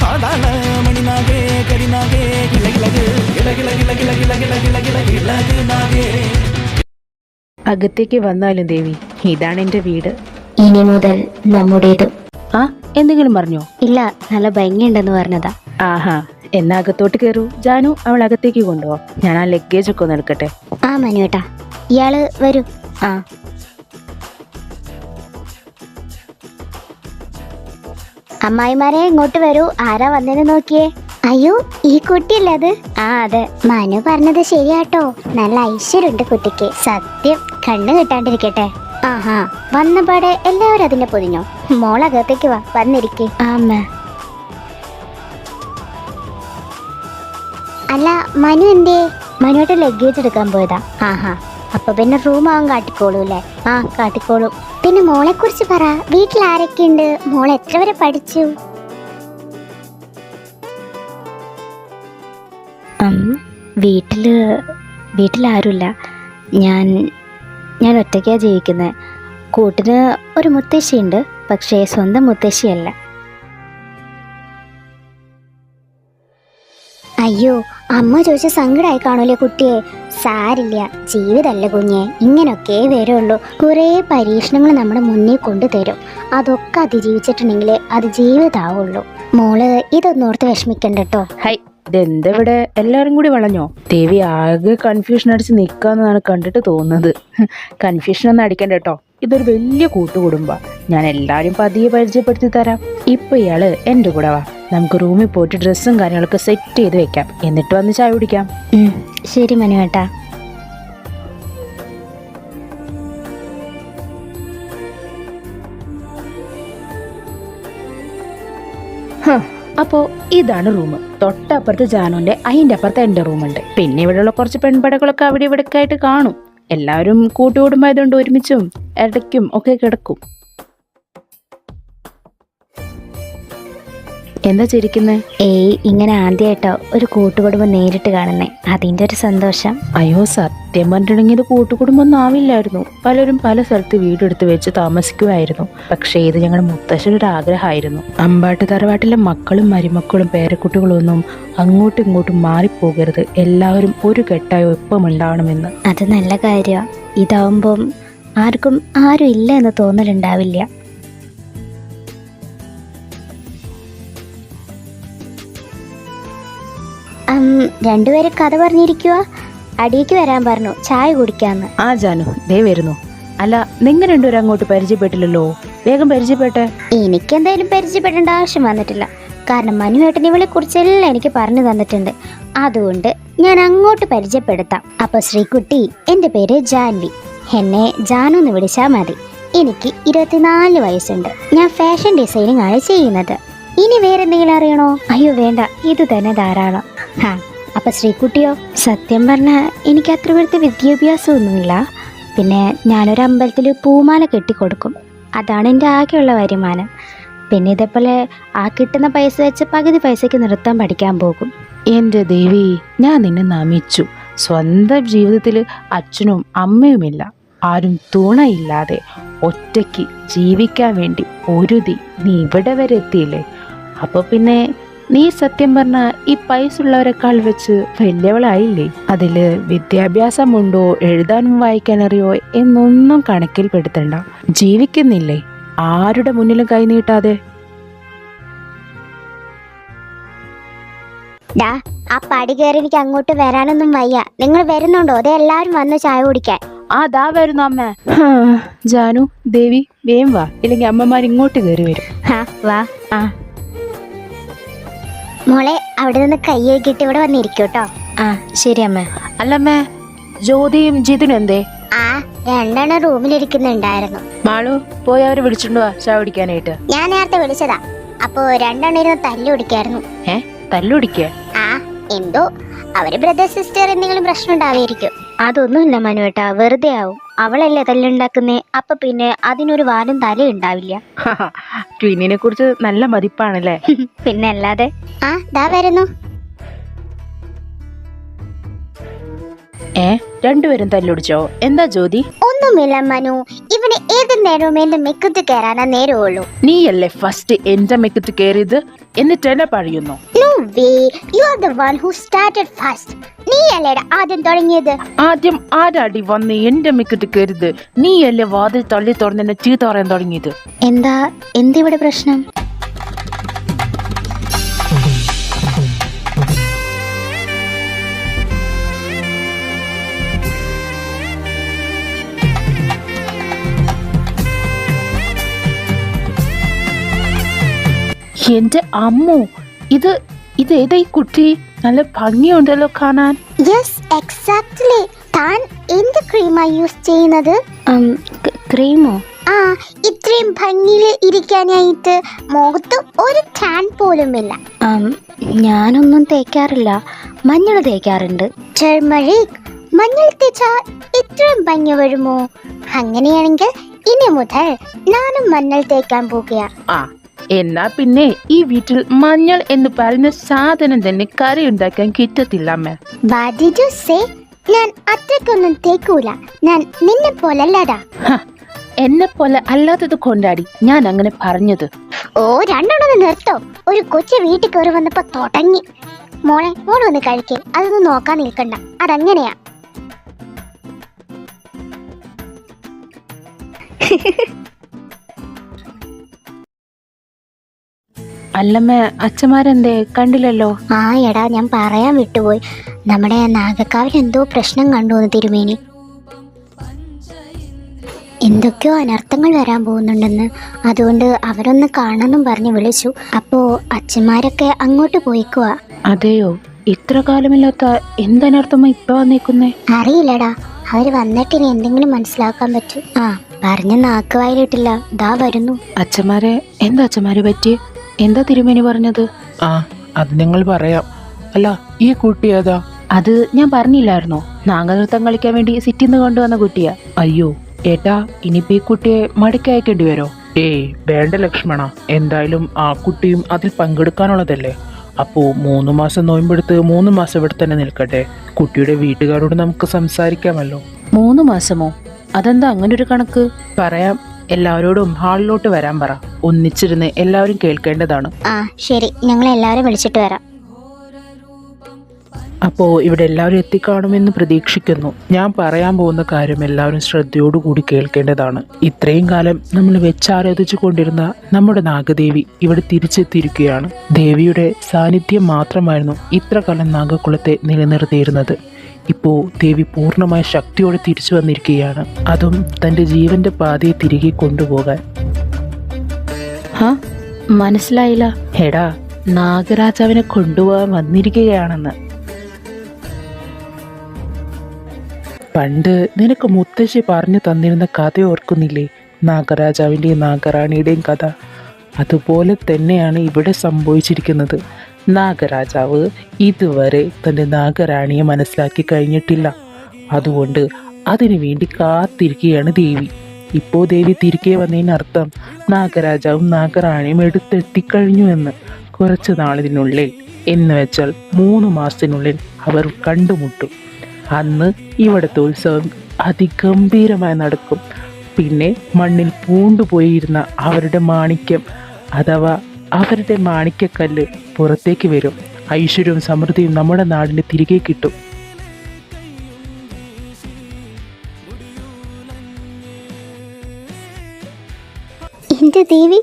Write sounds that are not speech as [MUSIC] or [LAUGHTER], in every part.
കിലക് மணிநாகே கரிநாகே இலகிலகு കില കിളകുനാകെ അകത്തേക്ക് വന്നാലും ദേവി ഇതാണ് എന്റെ വീട്. ഇനി മുതൽ നമ്മുടേതും. ആ എന്തെങ്കിലും പറഞ്ഞോ? ഇല്ല നല്ല ഭംഗിയുണ്ടെന്ന് പറഞ്ഞതാ. ആഹാ എന്നാ അകത്തോട്ട് കയറൂ. ജാനു അവൾ അകത്തേക്ക് കൊണ്ടുപോ. ഞാൻ ആ ലഗേജ് ഒക്കെ ഒന്ന് എടുക്കട്ടെ. ആ മനുവേട്ടാ ഇയാൾ വരൂ. ആ. അമ്മായിമാരെ ഇങ്ങോട്ട് വരൂ. ആരാ വന്നേന്ന് നോക്കിയേ? അയ്യോ ഈ കുട്ടിയല്ലേ അത്? ആ അതെ. മനു പറഞ്ഞത് ശരിയാട്ടോ. നല്ല ഐശ്വര്യമുണ്ട് കുട്ടിക്ക്. സത്യം. കണ്ണു കിട്ടാണ്ടിരിക്കട്ടെ. ആഹാ വന്നപാടെ എല്ലാവരും അതിനെ പൊതിഞ്ഞോ? മോളകത്തേക്ക് വാ വന്നിരിക്കെ. ആമ്മ അല്ല മനു എന്തേ? മനുവായിട്ട് ലഗേജ് എടുക്കാൻ പോയതാ. ആഹാ അപ്പൊ പിന്നെ റൂം അവൻ കാട്ടിക്കോളൂ അല്ലേ? ആ കാട്ടിക്കോളും. പിന്നെ മോളെ കുറിച്ച് പറ. വീട്ടിൽ ആരൊക്കെയുണ്ട് മോൾ എത്ര വരെ പഠിച്ചു? വീട്ടിൽ വീട്ടിലാരുമില്ല ഞാൻ ഞാൻ ഒറ്റയ്ക്കാണ് ജീവിക്കുന്നത് കൂട്ടിന് ഒരു മുത്തശ്ശിയുണ്ട് പക്ഷേ സ്വന്തം മുത്തശ്ശിയല്ല. അയ്യോ അമ്മ ചോദിച്ച സങ്കടമായി കാണൂലേ കുട്ടിയെ. സാരില്ല. ജീവിതമല്ല കുഞ്ഞെ. ഇങ്ങനൊക്കെ വരുള്ളൂ. കുറേ പരീക്ഷണങ്ങൾ നമ്മുടെ മുന്നിൽ കൊണ്ടുതരും. അതൊക്കെ അതിജീവിച്ചിട്ടുണ്ടെങ്കിൽ അത് ജീവിതമാവുള്ളൂ മോൾ ഇതൊന്നോർത്ത് വിഷമിക്കണ്ട കേട്ടോ ഹൈ ഇതെന്തവിടെ? എല്ലാരും കൂടി വളഞ്ഞോ? ദേവി ആകെ കൺഫ്യൂഷൻ അടിച്ച് നിൽക്കാന്നാണ് കണ്ടിട്ട് തോന്നുന്നത്. കൺഫ്യൂഷൻ ഒന്നും അടിക്കണ്ട കേട്ടോ ഇതൊരു വലിയ കൂട്ടുകുടുംബ. ഞാൻ എല്ലാരും പതിയെ പരിചയപ്പെടുത്തി തരാം. ഇപ്പൊ ഇയാൾ എന്റെ കൂടെ വാ. നമുക്ക് റൂമിൽ പോയിട്ട് ഡ്രസ്സും കാര്യങ്ങളൊക്കെ സെറ്റ് ചെയ്ത് വെക്കാം. എന്നിട്ട് വന്ന് ചായ കുടിക്കാം. ശരി മനുവേട്ടാ അപ്പോ ഇതാണ് റൂം. തൊട്ടപ്പുറത്ത് ജാനുവിന്റെ അതിന്റെ അപ്പുറത്ത് എന്റെ റൂമുണ്ട്. പിന്നെ ഇവിടെയുള്ള കുറച്ച് പെൺപടകളൊക്കെ അവിടെ ഇവിടെ ഒക്കെ ആയിട്ട് കാണും. എല്ലാവരും കൂട്ടുകുടുംബമായതുകൊണ്ട് ഒരുമിച്ചും ഇടയ്ക്കും ഒക്കെ കിടക്കും. എന്താ ചിരിക്കുന്നേ? ഏയ് ഇങ്ങനെ ആദ്യമായിട്ടോ ഒരു കൂട്ടുകുടുംബം നേരിട്ട് കാണുന്നേ. അതിന്റെ ഒരു സന്തോഷം. അയ്യോ സത്യം പറഞ്ഞിട്ടുണ്ടെങ്കിൽ ഇത് കൂട്ടുകുടുംബമൊന്നും ആവില്ലായിരുന്നു. പലരും പല സ്ഥലത്ത് വീടെടുത്ത് വെച്ച് താമസിക്കുമായിരുന്നു പക്ഷേ ഇത് ഞങ്ങളുടെ മുത്തശ്ശന്റെ ഒരു ആഗ്രഹമായിരുന്നു അമ്പാട്ട് തറവാട്ടിലെ മക്കളും മരുമക്കളും പേരക്കുട്ടികളും ഒന്നും അങ്ങോട്ടും ഇങ്ങോട്ടും മാറിപ്പോകരുത്. എല്ലാവരും ഒരു കെട്ടായി ഒപ്പം ഉണ്ടാവണമെന്ന്. അത് നല്ല കാര്യമാണ് ഇതാവുമ്പം ആർക്കും ആരും ഇല്ല എന്ന് തോന്നലുണ്ടാവില്ല. രണ്ടുപേരും കഥ പറഞ്ഞിരിക്കുക അടിയേക്ക് വരാൻ പറഞ്ഞു. ചായ കുടിക്കാന്ന്. ആ ജാനു ദേ വരുന്നു. അല്ല നിങ്ങൾ രണ്ടുപേരും അങ്ങോട്ട് പരിചയപ്പെട്ടില്ലല്ലോ? വേഗം പരിചയപ്പെട്ടെ. എനിക്കെന്തായാലും പരിചയപ്പെടേണ്ട ആവശ്യം വന്നിട്ടില്ല. കാരണം മനുവേട്ടൻ ഇവളെ കുറിച്ചെല്ലാം എനിക്ക് പറഞ്ഞു തന്നിട്ടുണ്ട്. അതുകൊണ്ട് ഞാൻ അങ്ങോട്ട് പരിചയപ്പെടുത്താം. അപ്പൊ ശ്രീകുട്ടി എന്റെ പേര് ജാൻവി. എന്നെ ജാനു എന്ന് വിളിച്ചാൽ മതി. എനിക്ക് ഇരുപത്തിനാല് വയസ്സുണ്ട്. ഞാൻ ഫാഷൻ ഡിസൈനിങ് ആണ് ചെയ്യുന്നത്. ഇനി വേറെന്തെങ്കിലും അറിയണോ? അയ്യോ വേണ്ട. ഇത് തന്നെ ധാരാളം. ഹാ അപ്പൊ ശ്രീകുട്ടിയോ സത്യം പറഞ്ഞാൽ എനിക്ക് അത്ര പേർക്ക് വിദ്യാഭ്യാസമൊന്നുമില്ല. പിന്നെ ഞാനൊരു അമ്പലത്തിൽ പൂമാല കെട്ടിക്കൊടുക്കും. അതാണ് എന്റെ ആകെയുള്ള വരുമാനം. പിന്നെ ഇതേപോലെ ആ കിട്ടുന്ന പൈസ വെച്ച് പകുതി പൈസയ്ക്ക് നൃത്തം പഠിക്കാൻ പോകും. എന്റെ ദേവി ഞാൻ നിന്നെ നമിച്ചു. സ്വന്തം ജീവിതത്തിൽ അച്ഛനും അമ്മയുമില്ല. ആരും തുണയില്ലാതെ ഒറ്റയ്ക്ക് ജീവിക്കാൻ വേണ്ടി ഒരുതി നീ ഇവിടെ വരെ എത്തിയില്ലേ? അപ്പോൾ പിന്നെ നീ സത്യം പറഞ്ഞ ഈ പൈസ ഉള്ളവരെക്കാൾ വെച്ച് വലിയവളായില്ലേ? അതിൽ വിദ്യാഭ്യാസമുണ്ടോ എഴുതാനും വായിക്കാനറിയോ എന്നൊന്നും കണക്കിൽപ്പെടുത്തണ്ട. ജീവിക്കുന്നില്ലേ? ആരുടെ മുന്നിലും കൈനീട്ടാതെ ഡാ ആ പടി കയറി എനിക്ക് അങ്ങോട്ട് വരാനൊന്നും വയ്യ. നിങ്ങൾ വരുന്നുണ്ടോ? അതെ എല്ലാരും വന്ന് ചായ കുടിക്കാൻ. ആ ദാ വരുന്നു അമ്മ. ജാനു ദേവി വേം വാ. ഇല്ലെങ്കിൽ അമ്മമാർ ഇങ്ങോട്ട് കയറി വരും വാ. ആ. മോളെ അവിടെ നിന്ന് കൈ കഴുകിയിട്ട് ഇവിടെ വന്നിരിക്കൂട്ടോ. ആ ശരി അമ്മ. അല്ലമ്മേ ജ്യോതിയും ജിതിനും എന്തേ? ആ രണ്ടെണ്ണം റൂമിലിരിക്കുന്നുണ്ടായിരുന്നു. മാളു പോയി അവരെ വിളിച്ചിട്ടുണ്ടോ ചായ കുടിക്കാനായിട്ട്. ഞാൻ നേരത്തെ വിളിച്ചതാ. അപ്പോ രണ്ടെണ്ണം ഇരുന്ന് തല്ലു കുടിക്കായിരുന്നു. ഏ തല്ലുടിക്കുക ആ എന്തോ അവർ ബ്രദർ സിസ്റ്റർ എന്തെങ്കിലും പ്രശ്നം ഉണ്ടാവുമായിരിക്കും അതൊന്നുമില്ല മനുവേട്ടാ വെറുതെ ആവും. അവളല്ലേ തല്ലുണ്ടാക്കുന്നേ? അപ്പൊ പിന്നെ അതിനൊരു വാലും തല ഉണ്ടാവില്ല. [LAUGHS] ട്വിനിനെ കുറിച്ച് നല്ല മതിപ്പാണല്ലേ? [LAUGHS] പിന്നെ അല്ലാതെ ആ ദാ വരുന്നു. ഏ രണ്ടുപേരും തല്ലുടിച്ചോ? എന്താ ജ്യോതി? ഒന്നുമില്ല മനു. ഇവന് ഏത് നേരവും എന്റെ മെക്കത്ത് കയറാനാ നേരമുള്ളൂ നീയല്ലേ ഫസ്റ്റ് എന്റെ മെക്കത്ത് കയറിയത് എന്നിട്ട് എന്നെ പഴയുന്നു? No way. You are the one who started first. നീ അല്ലേടാ ആദ്യം തുടങ്ങിയത്? ആദ്യം ആരാടി വന്ന് എന്റെ മെക്കത്ത് കയറിയത് നീയല്ലേ വാതിൽ തള്ളി തുറന്ന് എന്നെ ചീത്ത പറയാൻ തുടങ്ങിയത്? എന്താ? എന്തിവിടെ പ്രശ്നം? എന്റെ അമ്മു. ഇത് ഇത് ഏതാ ഈ കുട്ടി? നല്ല ഭംഗിയുണ്ടല്ലോ കാണാൻ. യെസ് എക്സാക്ട്ലി താൻ എന്ത് ക്രീമാ യൂസ് ചെയ്യുന്നത്? ക്രീമോ ആ ഇത്രയും ഭംഗിയിൽ ഇരിക്കാനായിട്ട് മുഖത്ത് ഒരു ടാൻ പോലുമില്ല ഞാനൊന്നും തേക്കാറില്ല. മഞ്ഞൾ തേക്കാറുണ്ട്. ടർമറിക് മഞ്ഞൾ തേച്ചാൽ ഇത്രയും ഭംഗി വരുമോ? അങ്ങനെയാണെങ്കിൽ ഇനി മുതൽ ഞാനും മഞ്ഞൾ തേക്കാൻ പോകുക ആ എന്നാ പിന്നെ ഈ വീട്ടിൽ മഞ്ഞൾ എന്ന് പറയുന്ന സാധനം തന്നെ കറി ഉണ്ടാക്കാൻ കിട്ടത്തില്ല അമ്മ. What did you say? ഞാൻ അത്രക്കൊന്നും തേക്കൂല. ഞാൻ നിന്നെ പോലല്ലടാ. എന്നെ പോലെ അല്ലാത്തത് കൊണ്ടാടി ഞാൻ അങ്ങനെ പറഞ്ഞത്. ഓ രണ്ടെണ്ണം നിർത്തോ. ഒരു കൊച്ചു വീട്ടിൽ കയറി വന്നപ്പോ തുടങ്ങി. മോളെ മോൾ വന്ന് കഴിക്കേ. അതൊന്നും നോക്കാൻ നിൽക്കണ്ട. അതങ്ങനെയാ. [LAUGHS] അല്ലമ്മ അച്ഛന്മാരെന്തേ? കണ്ടില്ലല്ലോ. ആ എടാ ഞാൻ പറയാൻ വിട്ടുപോയി. നമ്മുടെ നാഗക്കാവിൽ എന്തോ പ്രശ്നം കണ്ടു എന്ന് തിരുമേനി. എന്തൊക്കെയോ അനർത്ഥങ്ങൾ വരാൻ പോകുന്നുണ്ടെന്ന്. അതുകൊണ്ട് അവരൊന്ന് കാണണമെന്നും പറഞ്ഞ് വിളിച്ചു. അപ്പോ അച്ഛന്മാരൊക്കെ അങ്ങോട്ട് പോയിക്കുവാ. അതെയോ? ഇത്ര കാലമില്ലാത്ത എന്തനർത്ഥമാ ഇപ്പൊ വന്നേക്കുന്നേ? അറിയില്ലടാ. അവർ വന്നിട്ട് ഇനി എന്തെങ്കിലും മനസ്സിലാക്കാൻ പറ്റും. ആ പറഞ്ഞ നാക്ക് വായിലിട്ടില്ല. ദാ വരുന്നു. അച്ഛന്മാരെ എന്താ അച്ഛന്മാരെ പറ്റി എന്താ തിരുമേനി പറഞ്ഞത്? ആ അത് ഞങ്ങൾ പറയാം. അല്ല ഈ കുട്ടി ഏതാ? അത് ഞാൻ പറഞ്ഞില്ലായിരുന്നോ? നാഗനൃത്തം കളിക്കാൻ വേണ്ടി സിറ്റിന്ന് കൊണ്ടുവന്ന കുട്ടിയാ. അയ്യോ ഏട്ടാ ഇനിയിപ്പോ ഈ കുട്ടിയെ മടക്കി അയക്കേണ്ടി വരോ ഏയ് വേണ്ട ലക്ഷ്മണ. എന്തായാലും ആ കുട്ടിയും അതിൽ പങ്കെടുക്കാനുള്ളതല്ലേ. അപ്പോ മൂന്ന് മാസം നോയമ്പെടുത്ത് മൂന്ന് മാസം ഇവിടെ തന്നെ നിൽക്കട്ടെ. കുട്ടിയുടെ വീട്ടുകാരോട് നമുക്ക് സംസാരിക്കാമല്ലോ. മൂന്ന് മാസമോ? അതെന്താ അങ്ങനെ ഒരു കണക്ക്? പറയാം. എല്ലാവരോടും ഹാളിലോട്ട് വരാൻ പറ. ഒന്നിച്ചിരുന്ന് എല്ലാവരും കേൾക്കേണ്ടതാണ്. ആ ശരി. ഞങ്ങൾ എല്ലാവരും വിളിച്ചിട്ട് വരാം. അപ്പോ ഇവിടെ എല്ലാവരും എത്തിക്കാണുമെന്ന് പ്രതീക്ഷിക്കുന്നു. ഞാൻ പറയാൻ പോകുന്ന കാര്യം എല്ലാവരും ശ്രദ്ധയോടുകൂടി കേൾക്കേണ്ടതാണ്. ഇത്രയും കാലം നമ്മൾ വെച്ചാരാധിച്ചു കൊണ്ടിരുന്ന നമ്മുടെ നാഗദേവി ഇവിടെ തിരിച്ചെത്തിയിരിക്കുകയാണ്. ദേവിയുടെ സാന്നിധ്യം മാത്രമായിരുന്നു ഇത്ര കാലം നാഗക്കുളത്തെ നിലനിർത്തിയിരുന്നത്. ഇപ്പോൾ ദേവി പൂർണമായ ശക്തിയോടെ തിരിച്ചു വന്നിരിക്കുകയാണ്. അതും തന്റെ ജീവന്റെ പാതയെ തിരികെ കൊണ്ടുപോകാൻ. ഹാ മനസ്സിലായില്ല. എടാ നാഗരാജാവിനെ കൊണ്ടുപോകാൻ വന്നിരിക്കുകയാണെന്ന്. പണ്ട് നിനക്ക് മുത്തശ്ശി പറഞ്ഞു തന്നിരുന്ന കഥ ഓർക്കുന്നില്ലേ? നാഗരാജാവിന്റെയും നാഗറാണിയുടെയും കഥ. അതുപോലെ തന്നെയാണ് ഇവിടെ സംഭവിച്ചിരിക്കുന്നത്. നാഗരാജാവ് ഇതുവരെ തന്റെ നാഗരാണിയെ മനസ്സിലാക്കി കഴിഞ്ഞിട്ടില്ല. അതുകൊണ്ട് അതിനു വേണ്ടി കാത്തിരിക്കുകയാണ് ദേവി. ഇപ്പോൾ ദേവി തിരികെ വന്നതിനർത്ഥം നാഗരാജാവും നാഗറാണിയും എടുത്തെത്തിക്കഴിഞ്ഞു എന്ന് കുറച്ച് നാളിനുള്ളിൽ എന്ന് വെച്ചാൽ മൂന്ന് മാസത്തിനുള്ളിൽ അവർ കണ്ടുമുട്ടും. അന്ന് ഇവിടുത്തെ ഉത്സവം അതിഗംഭീരമായി നടക്കും. പിന്നെ മണ്ണിൽ പൂണ്ടുപോയിരുന്ന അവരുടെ മാണിക്യം അഥവാ അവരുടെ മാണിക്യക്കല്ല് പുറത്തേക്ക് വരും. ഐശ്വര്യവും സമൃദ്ധിയും നമ്മുടെ നാടിന് തിരികെ കിട്ടും. എന്റെ ദേവി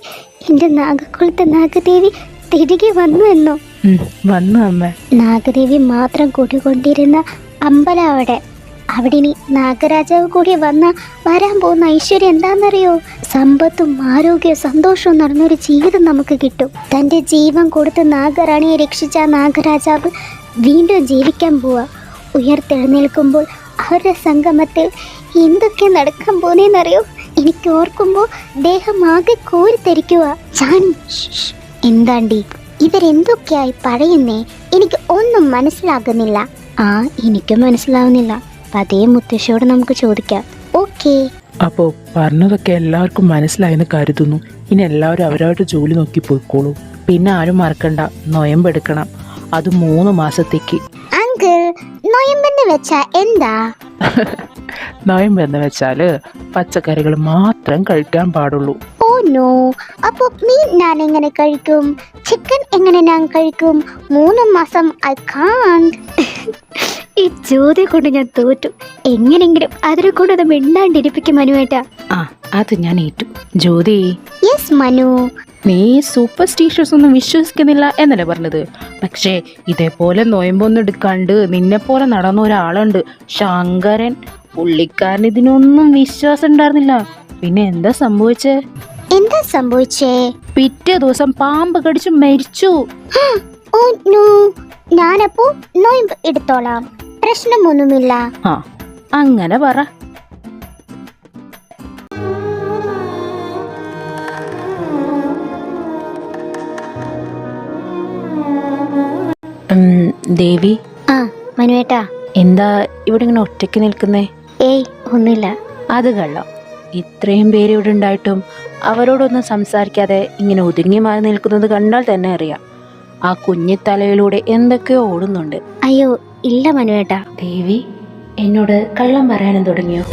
എന്റെ നാഗക്കുളത്തെ നാഗദേവി തിരികെ വന്നു എന്നോ? വന്നു അമ്മ. നാഗദേവി മാത്രം കൂടിക്കൊണ്ടിരുന്ന അമ്പലം അവിടെ. അവിടെ ഇനി നാഗരാജാവ് കൂടി വന്ന വരാൻ പോകുന്ന ഐശ്വര്യം എന്താണെന്നറിയോ? സമ്പത്തും ആരോഗ്യവും സന്തോഷവും നടന്നൊരു ജീവിതം നമുക്ക് കിട്ടും. തന്റെ ജീവൻ കൊടുത്ത് നാഗറാണിയെ രക്ഷിച്ച നാഗരാജാവ് വീണ്ടും ജീവിക്കാൻ പോവാ. ഉയർത്തെഴുന്നേൽക്കുമ്പോൾ അവരുടെ സംഗമത്തിൽ എന്തൊക്കെ നടക്കാൻ പോകുന്നതെന്നറിയോ എനിക്ക് ഓർക്കുമ്പോൾ ദേഹം ആകെ കോരിത്തെരിക്കുക ഞാൻ എന്താണ്ടി? ഇവരെന്തൊക്കെയായി പറയുന്നേ? എനിക്ക് ഒന്നും മനസ്സിലാകുന്നില്ല. ആ എനിക്കും മനസ്സിലാവുന്നില്ല. പതേ മുത്തശ്ശിയോട് നമുക്ക് ചോദിക്കാം. ഓക്കേ. അപ്പോ പറഞ്ഞതൊക്കെ എല്ലാവർക്കും മനസ്സിലായെന്ന് കരുതുന്നു. ഇനി എല്ലാവരും അവരവരുടെ ജോലി നോക്കി പോയിക്കോളൂ. പിന്നെ ആരും മറക്കണ്ട. നൊയമ്പെടുക്കണം. അത് മൂന്ന് മാസത്തേക്ക്. അങ്കിൾ നൊയമ്പെന്ന് വെച്ചാ എന്താ? [LAUGHS] എന്ന് വെച്ചാൽ പച്ചക്കറികൾ മാത്രം കഴിക്കാൻ പാടുള്ളൂ. Oh no. അപ്പൊ മീൻ ഞാൻ എങ്ങനെ കഴിക്കും? ചിക്കൻ എങ്ങനെ ഞാൻ കഴിക്കും? മൂന്ന് മാസം ഐ കാണ്ട്. [LAUGHS] ഈ ചോദ്യം കൊണ്ട് ഞാൻ തോറ്റു. എങ്ങനെങ്കിലും അതിനെ കൊണ്ട് അത് മിണ്ടാണ്ടിരിപ്പിക്കും മനുവേട്ടാ. ആ അത് ഞാൻ ഏറ്റു. ജ്യോതി. യെസ് മനു. നീ സൂപ്പർ സ്റ്റീഷ്യസ് ഒന്നും വിശ്വസിക്കുന്നില്ല എന്നല്ലേ പറഞ്ഞത്? പക്ഷേ ഇതേപോലെ നോയമ്പൊന്നും എടുക്കാണ്ട് നിന്നെ പോലെ നടന്ന ഒരാളുണ്ട്. ശങ്കരൻ. പുള്ളിക്കാരൻ ഇതിനൊന്നും വിശ്വാസം ഉണ്ടായിരുന്നില്ല. പിന്നെ എന്താ സംഭവിച്ചേ? എന്താ സംഭവിച്ചേ? പിറ്റേ ദിവസം പാമ്പ് കടിച്ചു മരിച്ചു. [GASPS] നോ. ഞാനപ്പോ നോയമ്പ് എടുത്തോളാം. പ്രശ്നമൊന്നുമില്ല. ആ അങ്ങനെ പറ. ഉം, ദേവി ആ മനുവേട്ടാ. എന്താ ഇവിടെ ഇങ്ങനെ ഒറ്റയ്ക്ക് നിൽക്കുന്നേ? ഏയ് ഒന്നില്ല അത് കള്ളം. ഇത്രയും പേര് ഇവിടെ ഉണ്ടായിട്ടും അവരോടൊന്നും സംസാരിക്കാതെ ഇങ്ങനെ ഒതുങ്ങി മാറി നിൽക്കുന്നത് കണ്ടാൽ തന്നെ അറിയാം. ആ കുഞ്ഞിത്തലയിലൂടെ എന്തൊക്കെയോ ഓടുന്നുണ്ട്. അയ്യോ ഇല്ല മനുവേട്ടാ ദേവി എന്നോട് കള്ളം പറയാനും തുടങ്ങിയോ?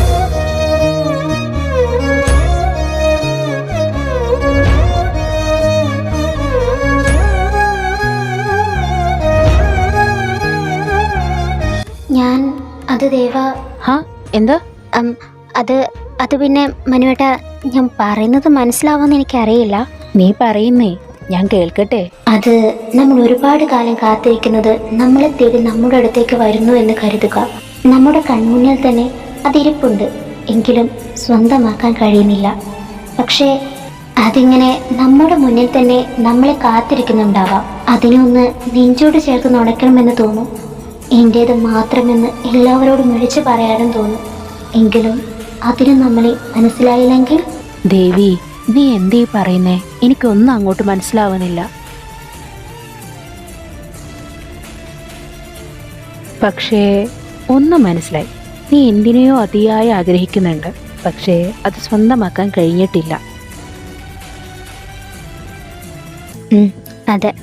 ഞാൻ അത് ദേവ. ഹാ എന്താ? അത് അത് പിന്നെ മനുവേട്ട ഞാൻ പറയുന്നത് മനസ്സിലാവുമെന്ന് എനിക്കറിയില്ല. നീ പറയുന്നേ ഞാൻ കേൾക്കട്ടെ? അത് നമ്മൾ ഒരുപാട് കാലം കാത്തിരിക്കുന്നത് നമ്മളെ തേടി നമ്മുടെ അടുത്തേക്ക് വരുന്നു എന്ന് കരുതുക. നമ്മുടെ കൺമുന്നിൽ തന്നെ അതിരിപ്പുണ്ട്. എങ്കിലും സ്വന്തമാക്കാൻ കഴിയുന്നില്ല. പക്ഷേ അതിങ്ങനെ നമ്മുടെ മുന്നിൽ തന്നെ നമ്മളെ കാത്തിരിക്കുന്നുണ്ടാവാം. അതിനെ ഒന്ന് നെഞ്ചോട് ചേർത്ത് നടക്കണമെന്ന് തോന്നും. എന്റേത് മാത്രമെന്ന് എല്ലാവരോടും വിളിച്ചു പറയാനും തോന്നും. എങ്കിലും അതിന് നമ്മളെ മനസ്സിലായില്ലെങ്കിൽ? ദേവി നീ എന്തീ പറയുന്നേ? എനിക്കൊന്നും അങ്ങോട്ട് മനസ്സിലാവുന്നില്ല പക്ഷേ ഒന്നും മനസ്സിലായി. നീ എന്തിനെയോ അതിയായി ആഗ്രഹിക്കുന്നുണ്ട്. പക്ഷേ അത് സ്വന്തമാക്കാൻ കഴിഞ്ഞിട്ടില്ല. അതെ.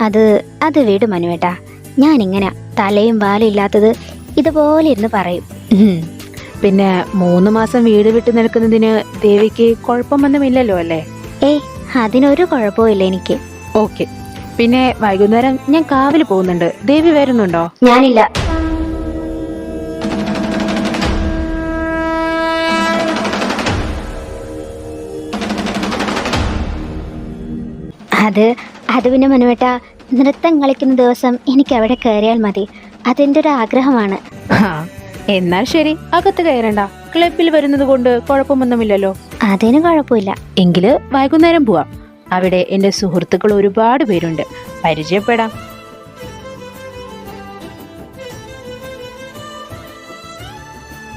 അത് അത് വീട് മനുവേട്ടാ. ഞാനിങ്ങനെ തലയും വാലും ഇല്ലാത്തത് ഇതുപോലെ ഇരുന്ന് പറയും. പിന്നെ മൂന്ന് മാസം വീട് വിട്ടു നിൽക്കുന്നതിന് ദേവിക്ക് കുഴപ്പമൊന്നുമില്ലല്ലോ അല്ലേ? ഏയ് അതിനൊരു കുഴപ്പമില്ല എനിക്ക്. ഓക്കെ. പിന്നെ വൈകുന്നേരം ഞാൻ കാവിൽ പോകുന്നുണ്ട്. ദേവി വരുന്നുണ്ടോ? ഞാനില്ല. അത് അത് പിന്നെ മനുവേട്ട നൃത്തം കളിക്കുന്ന ദിവസം എനിക്ക് അവിടെ കയറിയാൽ മതി. അതെന്റെ ഒരു ആഗ്രഹമാണ് എന്നാൽ ശരി അകത്ത് കയറണ്ട. ക്ലബിൽ വരുന്നത് കൊണ്ട് കുഴപ്പമൊന്നുമില്ലല്ലോ. അതിന് കുഴപ്പമില്ല. എങ്കിൽ വൈകുന്നേരം പോവാം. അവിടെ എന്റെ സുഹൃത്തുക്കൾ ഒരുപാട് പേരുണ്ട്. പരിചയപ്പെടാം.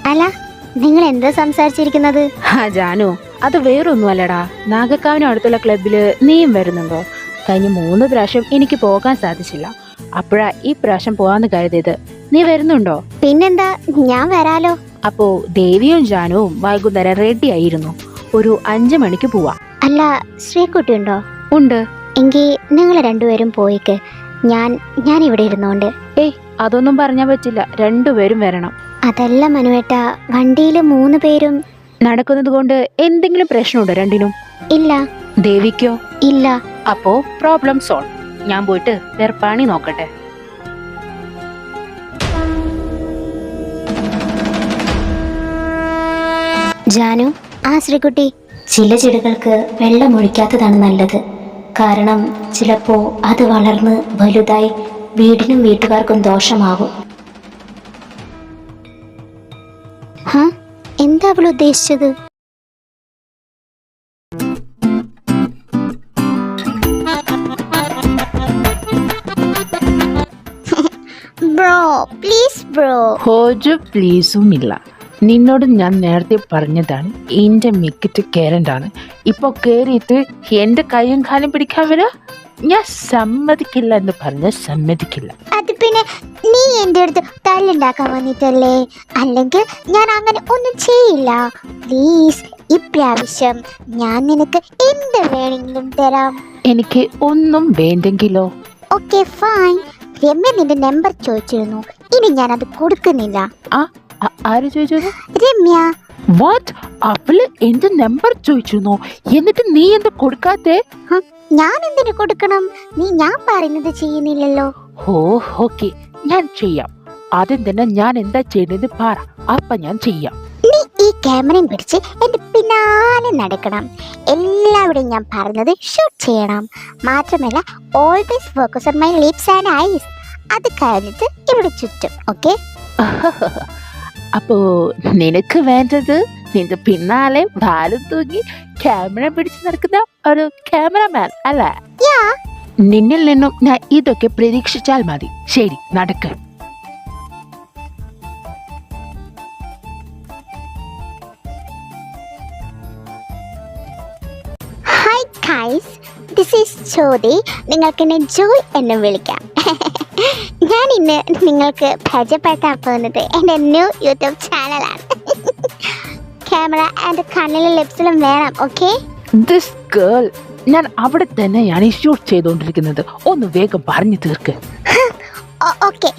അല്ല നിങ്ങൾ എന്താ സംസാരിച്ചിരിക്കുന്നത്? ആ ജാനു അത് വേറൊന്നും അല്ലടാ നാഗക്കാവിന് അടുത്തുള്ള ക്ലബിൽ നീയും വരുന്നുണ്ടോ? കഴിഞ്ഞ മൂന്ന് പ്രാവശ്യം എനിക്ക് പോകാൻ സാധിച്ചില്ല. അപ്പോഴാ ഈ പ്രാവശ്യം പോവാന്ന് കരുതിയത്. നീ വരുന്നുണ്ടോ? പിന്നെന്താ? ഞാൻ വരാലോ. അപ്പോ ദേവിയും ജാനുവും വൈകുന്നേരം റെഡി ആയിരുന്നു. ഒരു അഞ്ചു മണിക്ക് പോവാ. അല്ല ശ്രീകുട്ടി ഉണ്ടോ? ഉണ്ട്. എങ്കിൽ നിങ്ങൾ രണ്ടുപേരും പോയിക്ക്. ഞാൻ ഞാൻ ഇവിടെ ഇരുന്നോണ്ട്. ഏയ് അതൊന്നും പറഞ്ഞാൽ പറ്റില്ല. രണ്ടുപേരും വരണം. അതല്ല മനുവേട്ട വണ്ടിയിൽ മൂന്ന് പേരും. നടക്കുന്നത് കൊണ്ട് എന്തെങ്കിലും പ്രശ്നമുണ്ടോ രണ്ടിനും? ഇല്ല. ദേവിക്കോ? ഇല്ല. അപ്പോ പ്രോബ്ലം സോൾവ് ഞാൻ പോയിട്ട് വേറെ പണി നോക്കട്ടെ. ജാനു ആ ശ്രീകുട്ടി ചില ചെടികൾക്ക് വെള്ളം ഒഴിക്കാത്തതാണ് നല്ലത്. കാരണം ചിലപ്പോൾ അത് വളർന്ന് വലുതായി വീടിനും വീട്ടുകാർക്കും ദോഷമാകും ഹാ എന്താ അവൾ ഉദ്ദേശിച്ചത്? Bro please bro. ഹോജു പ്ലീസും ഇല്ല നിന്നോട് ഞാൻ നേരത്തെ പറഞ്ഞതാണ് എന്റെ മിക്കറ്റ് കേരണ്ടാണ് ഇപ്പോൾ കയറിയിട്ട് എന്റെ കൈയും കാലും പിടിക്കാൻ വരാ? ഞാൻ സമ്മതിക്കില്ല എന്ന് പറഞ്ഞ സമ്മതിക്കില്ല. അത് പിന്നെ നീ എന്റെ അടുത്ത് തല്ലുണ്ടാക്കാൻ വന്നിട്ടല്ലേ? അല്ലെങ്കിൽ ഞാൻ അങ്ങനെ ഒന്നും ചെയ്യില്ല. പ്ലീസ് ഇപ്രാവശ്യം ഞാൻ നിനക്ക് എന്ത് വേണമെങ്കിലും തരാം. എനിക്ക് ഒന്നും വേണ്ടെങ്കിലോ? ഓക്കെ ഫൈൻ രമ്യ നിന്റെ നമ്പർ ചോദിച്ചിരുന്നു. ഇനി ഞാൻ അത് കൊടുക്കുന്നില്ല. ആ- ആര് ചോദിച്ചു രമ്യ. വാട്ട് അവൾ എന്റെ നമ്പർ ചോദിച്ചിരുന്നോ. എന്നിട്ട് നീ എന്ത് കൊടുക്കാത്തെ? ഞാൻ എന്തിനു കൊടുക്കണം? നീ ഞാൻ പറയുന്നത് ചെയ്യുന്നില്ലല്ലോ. Oh okay. ഞാൻ ചെയ്യാം. ആദ്യം തന്നെ ഞാൻ എന്താ ചെയ്യേണ്ടത് പറ. അപ്പൊ ഞാൻ ചെയ്യാം. നീ ഈ ക്യാമറയും പിടിച്ച് എന്റെ പിന്നാലെ നടക്കണം. എല്ലാവരുടെയും ഞാൻ പറഞ്ഞത് ഷൂട്ട് ചെയ്യണം. മാത്രമല്ല always focus on my lips and eyes അത് കഴിഞ്ഞിട്ട് ഇവിടെ ചുറ്റും ഓക്കെ [LAUGHS] അപ്പോ നിനക്ക് വേണ്ടത് നിന്റെ പിന്നാലെ ഭാരം തൂങ്ങി ക്യാമറ പിടിച്ചു നടക്കുന്ന ഒരു ക്യാമറമാൻ അല്ല? നിന്നിൽ നിന്നും ഞാൻ ഇതൊക്കെ പ്രതീക്ഷിച്ചാൽ മതി. ശരി നടക്ക്. Hi guys this is Jyothi നിങ്ങൾക്ക് എന്നെ ജോയ് എന്ന് വിളിക്കാം. ഞാൻ ഇന്ന് നിങ്ങൾക്ക് പരിചയപ്പെടുത്താൻ പോകുന്നത് എന്റെ ന്യൂ യൂട്യൂബ് ചാനലാണ് ക്യാമറ ആൻഡ് കണ്ണിലും ലിപ്സിലും വേണം ഓക്കെ ദിസ് ഗേൾ ഞാൻ അവിടെ തന്നെയാണ് ഷൂട്ട് ചെയ്തുകൊണ്ടിരിക്കുന്നത്. ഒന്ന് വേഗം പറഞ്ഞു തീർക്ക്. [LAUGHS] ഓക്കെ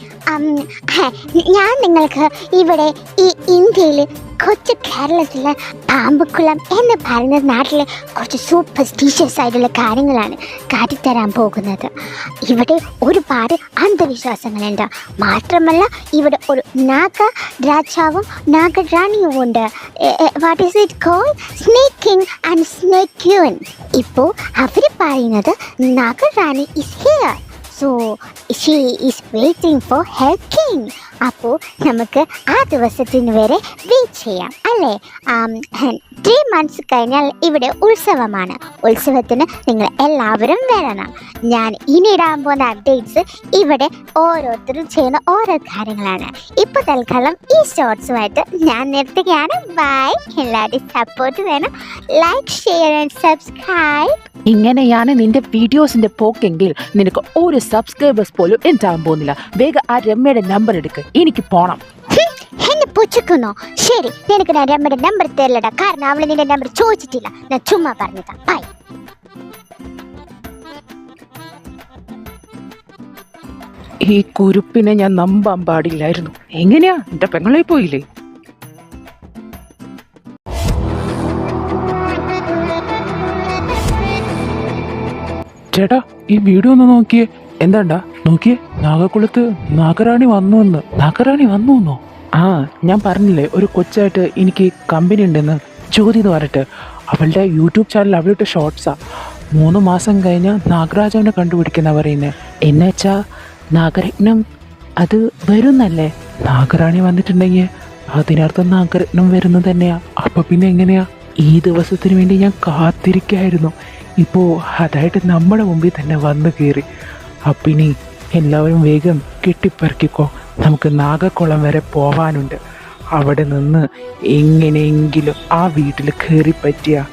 ഞാൻ നിങ്ങൾക്ക് ഇവിടെ ഈ ഇന്ത്യയിൽ കൊച്ചു കേരളത്തിലെ പാമ്പുക്കുളം എന്ന് പറയുന്ന നാട്ടിലെ കുറച്ച് സൂപ്പർ സ്റ്റീഷ്യസ് ആയിട്ടുള്ള കാര്യങ്ങളാണ് കാട്ടിത്തരാൻ പോകുന്നത്. ഇവിടെ ഒരുപാട് അന്ധവിശ്വാസങ്ങളുണ്ട്. മാത്രമല്ല ഇവിടെ ഒരു നാഗ രാജാവും നാഗരാണിയും ഉണ്ട്. What is it call snake king and snake queen ഇപ്പോൾ അവർ പറയുന്നത് നാഗരാണി is here so she is waiting for her king അപ്പോൾ നമുക്ക് ആ ദിവസത്തിന് വരെ വെയിറ്റ് ചെയ്യാം അല്ലേ? ത്രീ മന്ത്സ് കഴിഞ്ഞാൽ ഇവിടെ ഉത്സവമാണ്. ഉത്സവത്തിന് നിങ്ങൾ എല്ലാവരും വരണം. ഞാൻ ഇനി ഇടാൻ പോകുന്ന അപ്ഡേറ്റ്സ് ഇവിടെ ഓരോരുത്തരും ചെയ്യുന്ന ഓരോ കാര്യങ്ങളാണ്. ഇപ്പോൾ തൽക്കാലം ഈ ഷോർട്സുമായിട്ട് ഞാൻ നിർത്തുകയാണ്. ബൈ എല്ലാവരുടെയും സപ്പോർട്ട് വേണം. ലൈക്ക് ഷെയർ ആൻഡ് സബ്സ്ക്രൈബ് ഇങ്ങനെയാണ് നിന്റെ വീഡിയോസിന്റെ പോക്കെങ്കിൽ നിനക്ക് ഒരു സബ്സ്ക്രൈബേഴ്സ് പോലും ഉണ്ടാകാൻ പോകുന്നില്ല. വേഗം ആ രമ്യയുടെ നമ്പർ എടുക്ക്. എനിക്ക് പോണം. എന്നെ പുച്ഛക്കുന്നോ? ശരി നിനക്ക് ഞാൻ രമ്മയുടെ നമ്പർ തരില്ലടാ. കാരണം അവൾ നിന്റെ നമ്പർ ചോദിച്ചിട്ടില്ല. ഞാൻ ചുമ്മാ പറഞ്ഞതാ. ബൈ ഈ കുരുപ്പിനെ ഞാൻ നമ്പാൻ പാടില്ലായിരുന്നു. എങ്ങനെയാ? എന്റെ പെങ്ങളെ പോയില്ലേ? ചേട്ടാ ഈ വീഡിയോ ഒന്ന് നോക്കിയേ. എന്താണ്ടാ? നോക്കിയേ നാഗക്കുളത്ത് നാഗറാണി വന്നു എന്ന് നാഗറാണി വന്നു എന്നോ ആ ഞാൻ പറഞ്ഞില്ലേ ഒരു കൊച്ചായിട്ട് എനിക്ക് കമ്പനി ഉണ്ടെന്ന്. ജ്യോതി എന്ന് പറഞ്ഞിട്ട്. അവളുടെ യൂട്യൂബ് ചാനൽ അവളുടെ ഷോർട്സാ മൂന്ന് മാസം കഴിഞ്ഞ നാഗരാജാവിനെ കണ്ടുപിടിക്കുന്ന പറയുന്നത് എന്നുവെച്ചാ നാഗരത്നം അത് വരുന്നല്ലേ? നാഗറാണി വന്നിട്ടുണ്ടെങ്കിൽ അതിനർത്ഥം നാഗരത്നം വരുന്നത് തന്നെയാ. അപ്പൊ പിന്നെ എങ്ങനെയാ? ഈ ദിവസത്തിന് വേണ്ടി ഞാൻ കാത്തിരിക്കായിരുന്നു. ഇപ്പോ അതായിട്ട് നമ്മുടെ മുമ്പിൽ തന്നെ വന്നു കയറി. അപ്പിനി എല്ലാവരും വേഗം കെട്ടിപ്പറക്കിക്കോ. നമുക്ക് നാഗക്കുളം വരെ പോവാനുണ്ട്. അവിടെ നിന്ന് എങ്ങനെയെങ്കിലും ആ വീട്ടിൽ കയറി പറ്റിയ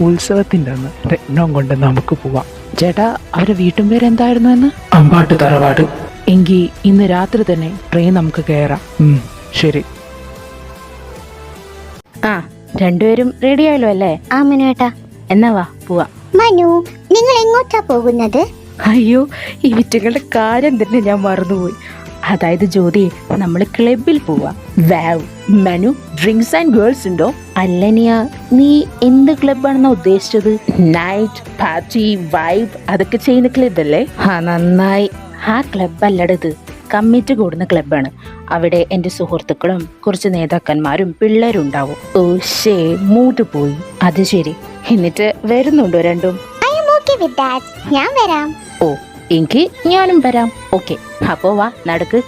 ഉത്സവത്തിന്റെ അന്ന് രത്നം കൊണ്ട് നമുക്ക് പോവാം. ചേട്ടാ അവരുടെ വീട്ടും പേര് എന്തായിരുന്നു എന്ന്? അമ്പാട്ട് തറവാട്. എങ്കിൽ ഇന്ന് രാത്രി തന്നെ ട്രെയിൻ നമുക്ക് കയറാം. ശരി. ആ രണ്ടുപേരും റെഡി ആയല്ലോ അല്ലേ? ആ മനുവേട്ടാ എന്നാ വാ പോവാ. മനു നിങ്ങൾ എങ്ങോട്ടാ പോകുന്നത്? അയ്യോ ഈ വിറ്റുകളുടെ കാര്യം തന്നെ ഞാൻ മറന്നുപോയി. അതായത് ജ്യോതി നമ്മൾ ക്ലബിൽ പോവാ. Wow menu drinks and girls ഉണ്ടോ? അല്ലനിയ നീ എന്ത് ക്ലബാണെന്നാ ഉദ്ദേശിച്ചത്? നൈറ്റ് പാർട്ടി വൈബ് അതൊക്കെ ചെയ്യുന്ന ക്ലബ് അല്ലേ? ആ നന്നായി. ആ ക്ലബ് അല്ലടത് കമ്മിറ്റി കൂടുന്ന ക്ലബാണ് അവിടെ എന്റെ സുഹൃത്തുക്കളും കുറച്ച് നേതാക്കന്മാരും പിള്ളേരും ഉണ്ടാവും ഓ ശേ മൂട്ട് പോയി. അത് ശരി. എന്നിട്ട് വരുന്നുണ്ടോ രണ്ടും? ഞാൻ വരാം. ഓ എങ്കിൽ ഞാനും വരാം. ഓക്കെ അപ്പോ വാ നടക്ക്.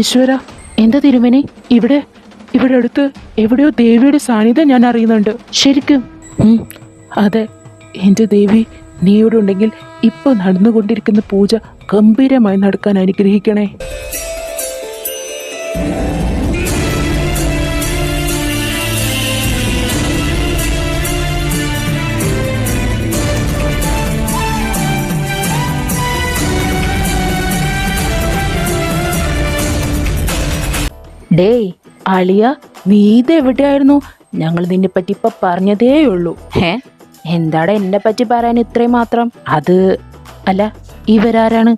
ഈശ്വര എന്താ തിരുമനെ? ഇവിടെ ഇവിടെ അടുത്ത് എവിടെയോ ദേവിയുടെ സാന്നിധ്യം ഞാൻ അറിയുന്നുണ്ട്. ശരിക്കും? അതെ എന്റെ ദേവി നീ ഇവിടെ ഉണ്ടെങ്കിൽ ഇപ്പൊ നടന്നുകൊണ്ടിരിക്കുന്ന പൂജ ഗംഭീരമായി നടക്കാൻ അനുഗ്രഹിക്കണേ. ഡേയ് അളിയ നീ ഇത് എവിടെയായിരുന്നു ഞങ്ങൾ നിന്നെപ്പറ്റി ഇപ്പൊ പറഞ്ഞതേ ഉള്ളൂ ഹേ? എന്താടാ എന്നെ പറ്റി പറയാൻ ഇത്രയും മാത്രം? അത് അല്ല ഇവരാരാണ്?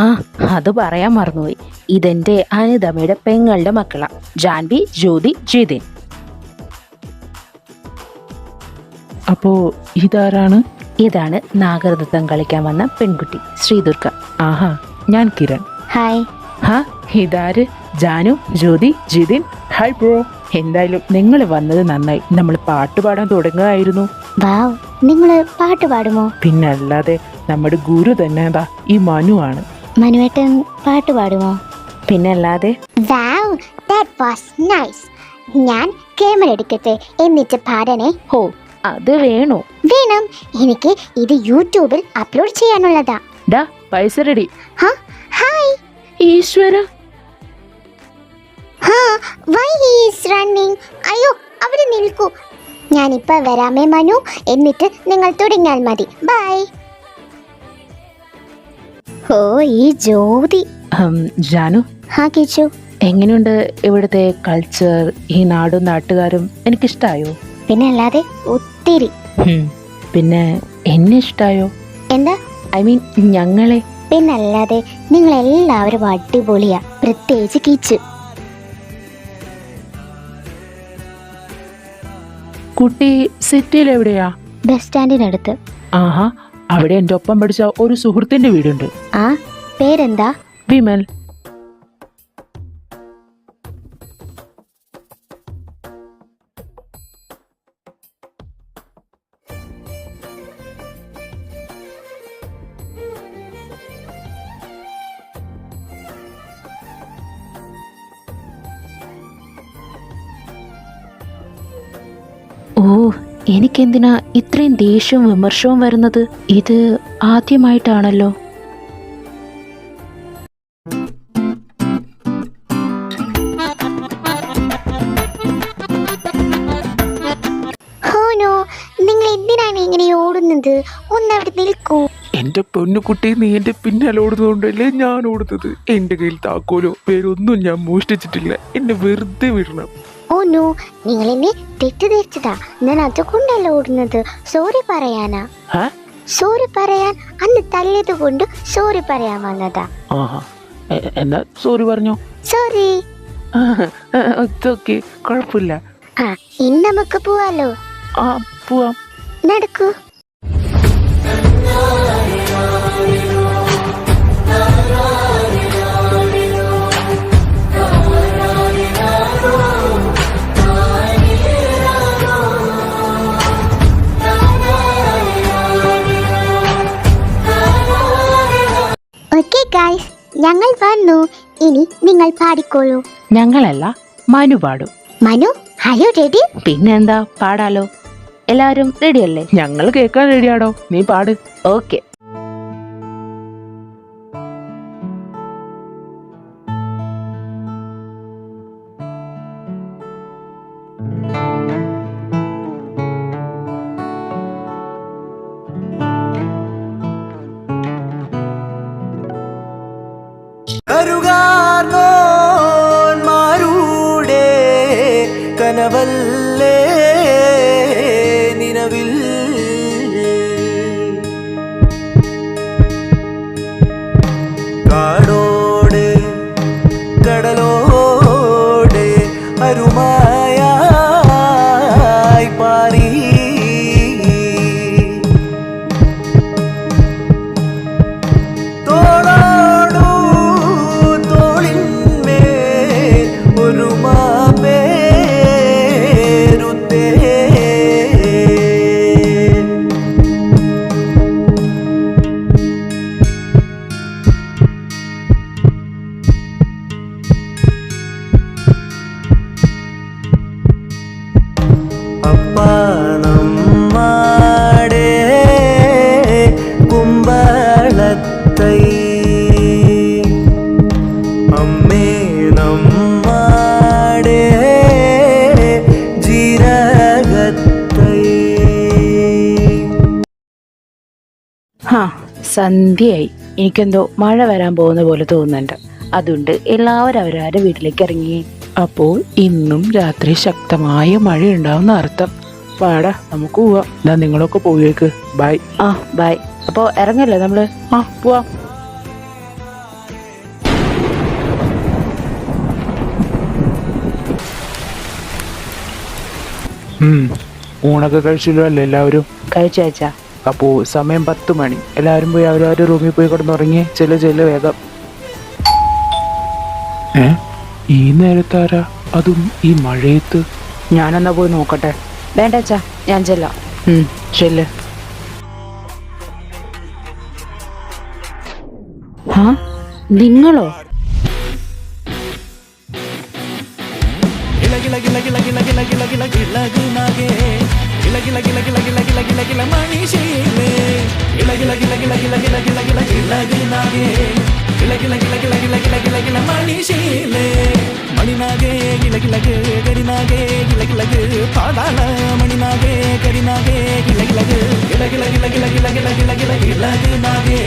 ആ അത് പറയാൻ മറന്നുപോയി. ഇതെന്റെ അനിതമ്മയുടെ പെങ്ങളുടെ മക്കളാണ് ജാൻവി ജ്യോതി ജിതിൻ. അപ്പോ ഇതാരാണ്? ഇതാണ് നാഗരതത്വം കളിക്കാൻ വന്ന പെൺകുട്ടി ശ്രീദുർഗ. ആഹാ ഞാൻ കിരൺ. ഹായ്. ഹാ ഇതാര്? ജാനു ജ്യോതി ജിതിൻ. Hi bro. എന്തായാലും നിങ്ങൾ വന്നത് നന്നായി. നമ്മൾ പാട്ട് പാടാൻ തുടങ്ങുകയായിരുന്നു. വാവ് നിങ്ങൾ പാട്ട് പാടുമോ? പിന്നല്ലാതെ നമ്മുടെ ഗുരു തന്നെ ദാ ഈ മനു ആണ്. മനുവേട്ടൻ പാട്ട് പാടുമോ? പിന്നല്ലാതെ വാവ് ദാറ്റ് വാസ് നൈസ് ഞാൻ ക്യാമറ എടുക്കട്ടെ എന്നിട്ട് പാടനെ ഹോ അത് വേണോ. വേണം. എനിക്ക് ഇത് യൂട്യൂബിൽ അപ്ലോഡ് ചെയ്യാനുള്ളതാ. ഡാ പൈസ റെഡി ഹാ ഹായ് ഈശ്വര. ഹാ വൈ ഹീസ് റണ്ണിങ് അയ്യോ അവിടെ നിൽക്കൂ. ഞാനിപ്പോൾ വരാമേ മനു. എന്നിട്ട് നിങ്ങൾ തുടങ്ങിയാൽ മതി. ബൈ. ഓ ഈ ജ്യോതി. ജാനു. ഹാ കിച്ചു എങ്ങനെയുണ്ട് ഇവിടുത്തെ കൾച്ചർ ഈ നാടും നാട്ടുകാരും എനിക്കിഷ്ടായോ? പിന്നെ അല്ലാതെ ഒത്തിരി. പിന്നെ എന്നെ ഇഷ്ടായോ? എന്താ? ഐ മീൻ ഞങ്ങളെ. പിന്നല്ലാതെ നിങ്ങൾ എല്ലാവരും അടിപൊളിയാ. പ്രത്യേകിച്ച് കിച്ചു. കുട്ടി സിറ്റിയിൽ എവിടെയാ? ബസ് സ്റ്റാൻഡിനടുത്ത്. ആഹാ അവിടെ എന്റെ ഒപ്പം പഠിച്ച ഒരു സുഹൃത്തിന്റെ വീടുണ്ട്. ആ പേരെന്താ? വിമൽ. ഓ എനിക്കെന്തിനാ ഇത്രയും ദേഷ്യവും വിമർശവും വരുന്നത്? ഇത് ആദ്യമായിട്ടാണല്ലോ. നിങ്ങൾ എന്തിനാണ് ഇങ്ങനെ ഓടുന്നത്? ഒന്നവിടെ നിൽക്കൂ. എന്റെ പൊന്നുകുട്ടി നീ എന്റെ പിന്നാലെ ഓടുന്നതുകൊണ്ടല്ലേ ഞാൻ ഓടുന്നത്? എന്റെ കയ്യിൽ താക്കോലോ പേരൊന്നും ഞാൻ മോഷ്ടിച്ചിട്ടില്ല. എന്നെ വെറുതെ വിടണം. ഓ നോ നിങ്ങൾ എന്നെ തെറ്റിദ്ധരിച്ചതാ. ഞാൻ അതുകൊണ്ടല്ല ഓടുന്നത്. സോറി പറയാനാ? സോറി പറയാൻ അന്ന് തല്ലിയത് കൊണ്ട് സോറി പറയാൻ വന്നതാ. എന്നാ സോറി പറഞ്ഞോ? സോറി. കുഴപ്പമില്ല. ആ ഇനി നമുക്ക് പോവാലോ. ആ പോവാം. നടക്കൂ. ഞങ്ങൾ വന്നു. ഇനി നിങ്ങൾ പാടിക്കോളൂ. ഞങ്ങളല്ല മനു പാടും. മനു ഹലോ റെഡി പിന്നെന്താ പാടാലോ. എല്ലാരും റെഡിയല്ലേ ഞങ്ങൾ കേൾക്കാൻ റെഡിയാടോ നീ പാട്. ഓക്കെ അമ്മേ സന്ധ്യയായി. എനിക്കെന്തോ മഴ വരാൻ പോകുന്ന പോലെ തോന്നുന്നുണ്ട്. അതുകൊണ്ട് എല്ലാവരും അവരവരുടെ വീട്ടിലേക്ക് ഇറങ്ങി. അപ്പോൾ ഇന്നും രാത്രി ശക്തമായ മഴ ഉണ്ടാവുന്ന അർത്ഥം. പാടാ നമുക്ക് പോവാം. എന്നാ നിങ്ങളൊക്കെ പോയേക്ക്. ബൈ. ആ ബൈ. അപ്പോൾ ഇറങ്ങല്ലേ നമ്മൾ? ആ പോവാം. ഊണൊക്കെ കഴിച്ചല്ലോ അല്ലേ എല്ലാവരും? കഴിച്ചു അപ്പോ അപ്പോൾ സമയം പത്ത് മണി. എല്ലാവരും പോയി അവരവരുടെ റൂമിൽ പോയി കിടന്നുറങ്ങി. ചെല്ലു ചെല്ലു വേഗം. ഏ? ഈ നേരത്താരാ അതും ഈ മഴയത്ത്? ഞാനെന്നാ പോയി നോക്കട്ടെ. വേണ്ട അച്ഛാ ഞാൻ ചെല്ലാം. ഉം, ചെല്ല്. നിങ്ങളോ? கிள கிள கிள கிள கிள கிள கிள மனுஷியிலே கிள கிள கிள கிள கிள கிள கிள கிள கிளகு நாகே கிள கிள கிள கிள கிள கிள கிள கிள மனுஷியிலே மணிநாகே கிள கிளகு கரிநாகே கிள கிளகு பாதாள மணிநாகே கரிநாகே கிள கிளகு கிள கிள கிள கிள கிள கிள கிள கிள கிளகு நாகே